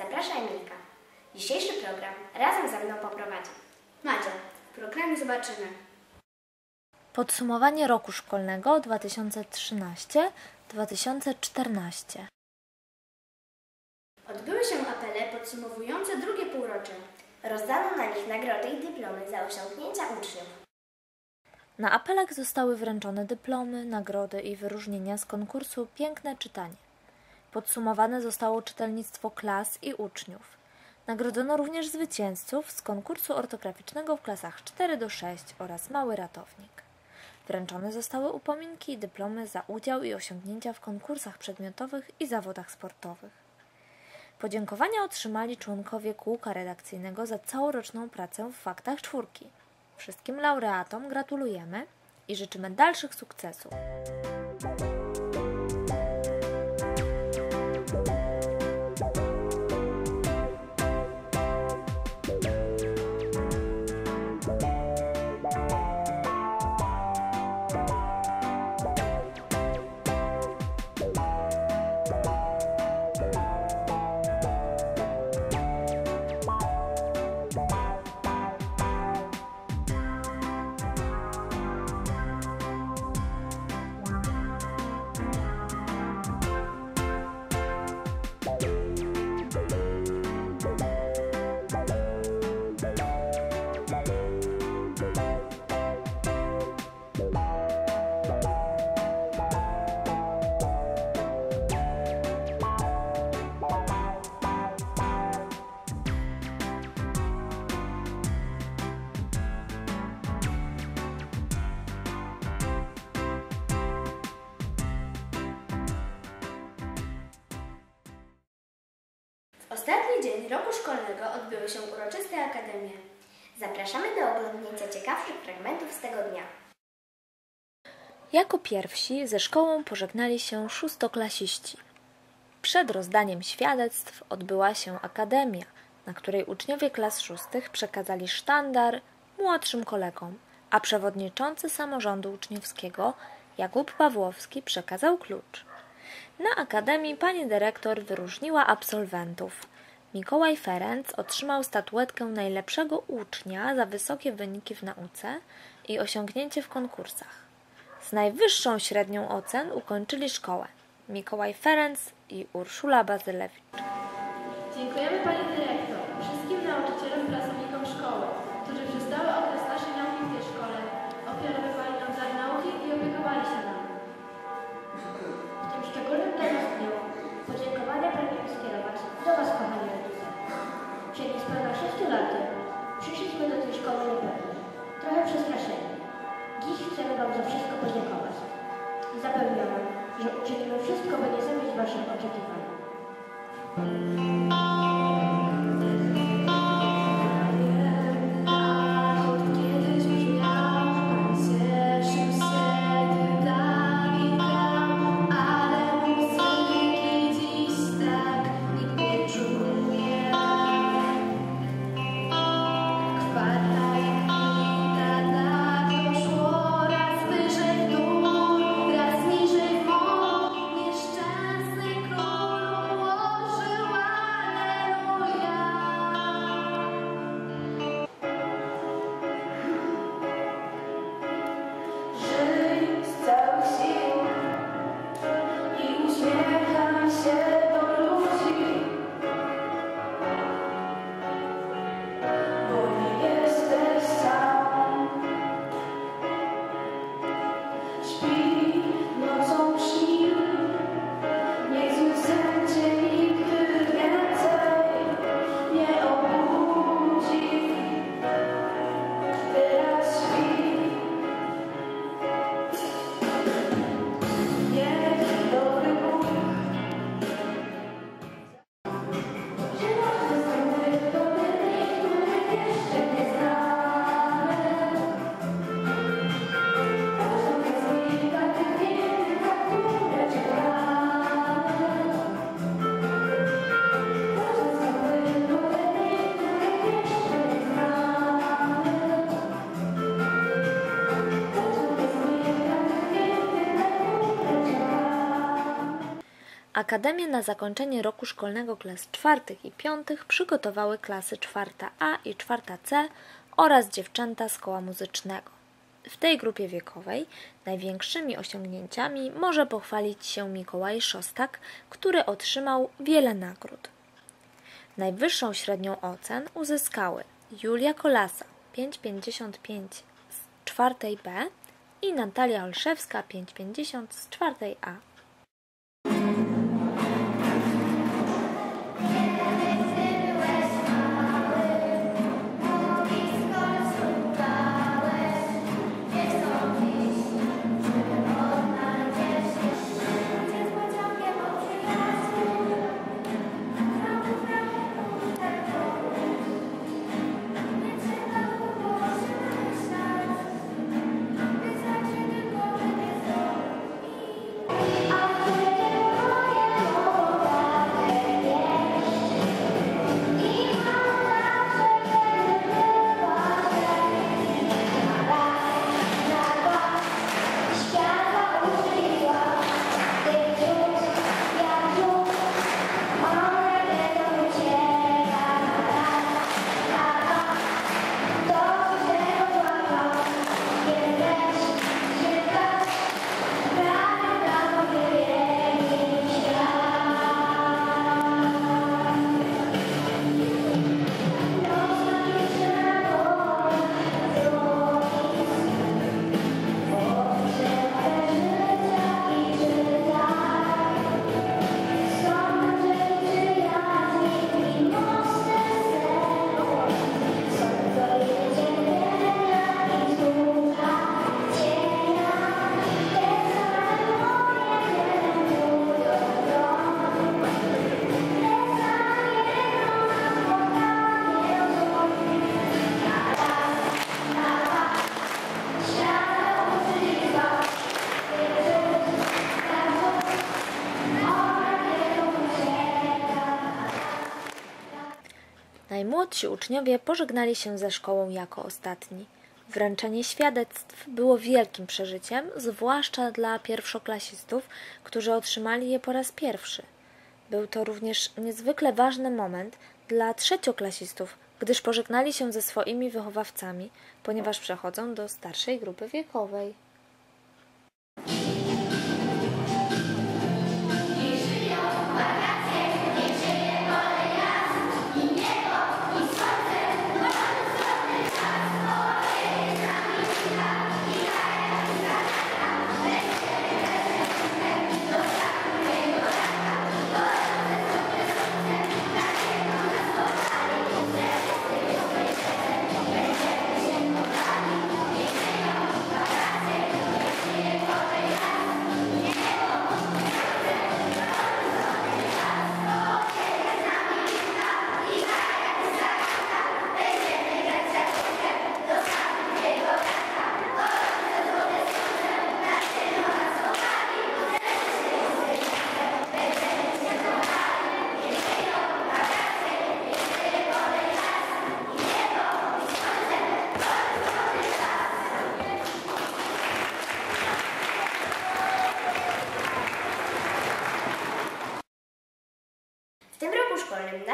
zaprasza Emilka. Dzisiejszy program razem ze mną poprowadzi Madzia. W programie zobaczymy Podsumowanie roku szkolnego 2013-2014. Odbyły się apele podsumowujące drugie półrocze. Rozdano na nich nagrody i dyplomy za osiągnięcia uczniów. Na apelach zostały wręczone dyplomy, nagrody i wyróżnienia z konkursu Piękne Czytanie. Podsumowane zostało czytelnictwo klas i uczniów. Nagrodzono również zwycięzców z konkursu ortograficznego w klasach 4 do 6 oraz Mały Ratownik. Wręczone zostały upominki i dyplomy za udział i osiągnięcia w konkursach przedmiotowych i zawodach sportowych. Podziękowania otrzymali członkowie kółka redakcyjnego za całoroczną pracę w faktach czwórki. Wszystkim laureatom gratulujemy i życzymy dalszych sukcesów. Ostatni dzień roku szkolnego odbyły się uroczyste akademie. Zapraszamy do oglądnięcia ciekawszych fragmentów z tego dnia. Jako pierwsi ze szkołą pożegnali się szóstoklasiści. Przed rozdaniem świadectw odbyła się akademia, na której uczniowie klas szóstych przekazali sztandar młodszym kolegom, a przewodniczący samorządu uczniowskiego Jakub Pawłowski przekazał klucz. Na akademii pani dyrektor wyróżniła absolwentów. Mikołaj Ferenc otrzymał statuetkę najlepszego ucznia za wysokie wyniki w nauce i osiągnięcie w konkursach. Z najwyższą średnią ocen ukończyli szkołę Mikołaj Ferenc i Urszula Bazylewicz. Dziękujemy Pani Dyrektor, Akademię na zakończenie roku szkolnego klas czwartych i piątych przygotowały klasy czwarta A i czwarta C oraz dziewczęta z koła muzycznego. W tej grupie wiekowej największymi osiągnięciami może pochwalić się Mikołaj Szostak, który otrzymał wiele nagród. Najwyższą średnią ocen uzyskały Julia Kolasa 5,55 z czwartej B i Natalia Olszewska 5,50 z czwartej A. Najmłodsi uczniowie pożegnali się ze szkołą jako ostatni. Wręczenie świadectw było wielkim przeżyciem, zwłaszcza dla pierwszoklasistów, którzy otrzymali je po raz pierwszy. Był to również niezwykle ważny moment dla trzecioklasistów, gdyż pożegnali się ze swoimi wychowawcami, ponieważ przechodzą do starszej grupy wiekowej.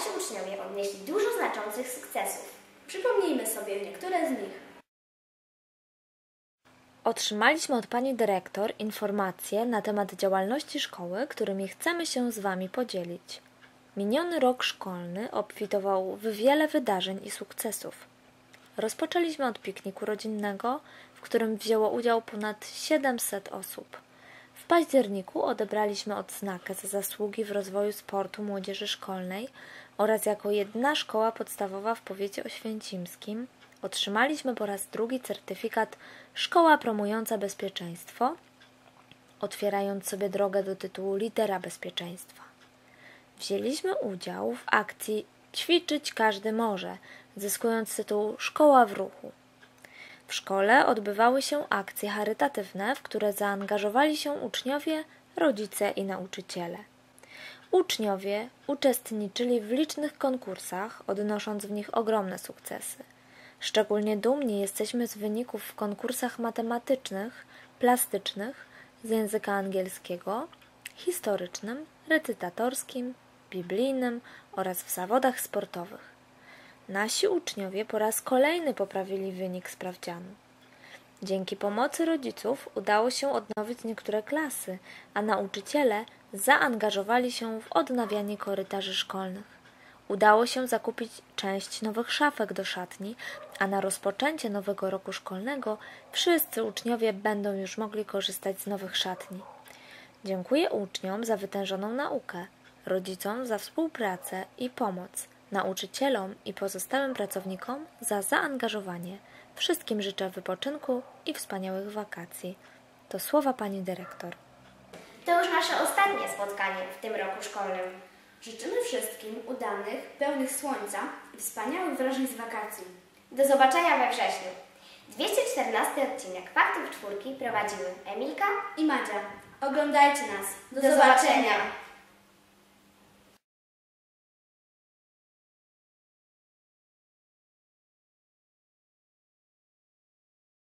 Nasi uczniowie odnieśli dużo znaczących sukcesów. Przypomnijmy sobie niektóre z nich. Otrzymaliśmy od pani dyrektor informacje na temat działalności szkoły, którymi chcemy się z wami podzielić. Miniony rok szkolny obfitował w wiele wydarzeń i sukcesów. Rozpoczęliśmy od pikniku rodzinnego, w którym wzięło udział ponad 700 osób. Październiku odebraliśmy odznakę za zasługi w rozwoju sportu młodzieży szkolnej oraz jako jedna szkoła podstawowa w powiecie oświęcimskim otrzymaliśmy po raz drugi certyfikat Szkoła promująca bezpieczeństwo, otwierając sobie drogę do tytułu lidera bezpieczeństwa. Wzięliśmy udział w akcji Ćwiczyć każdy może, zyskując tytuł Szkoła w ruchu. W szkole odbywały się akcje charytatywne, w które zaangażowali się uczniowie, rodzice i nauczyciele. Uczniowie uczestniczyli w licznych konkursach, odnosząc w nich ogromne sukcesy. Szczególnie dumni jesteśmy z wyników w konkursach matematycznych, plastycznych, z języka angielskiego, historycznym, recytatorskim, biblijnym oraz w zawodach sportowych. Nasi uczniowie po raz kolejny poprawili wynik sprawdzianu. Dzięki pomocy rodziców udało się odnowić niektóre klasy, a nauczyciele zaangażowali się w odnawianie korytarzy szkolnych. Udało się zakupić część nowych szafek do szatni, a na rozpoczęcie nowego roku szkolnego wszyscy uczniowie będą już mogli korzystać z nowych szatni. Dziękuję uczniom za wytężoną naukę, rodzicom za współpracę i pomoc, nauczycielom i pozostałym pracownikom za zaangażowanie. Wszystkim życzę wypoczynku i wspaniałych wakacji. To słowa pani dyrektor. To już nasze ostatnie spotkanie w tym roku szkolnym. Życzymy wszystkim udanych, pełnych słońca i wspaniałych wrażeń z wakacji. Do zobaczenia we wrześniu. 214 odcinek Faktów Czwórki prowadziły Emilka I Madzia, oglądajcie nas. Do zobaczenia.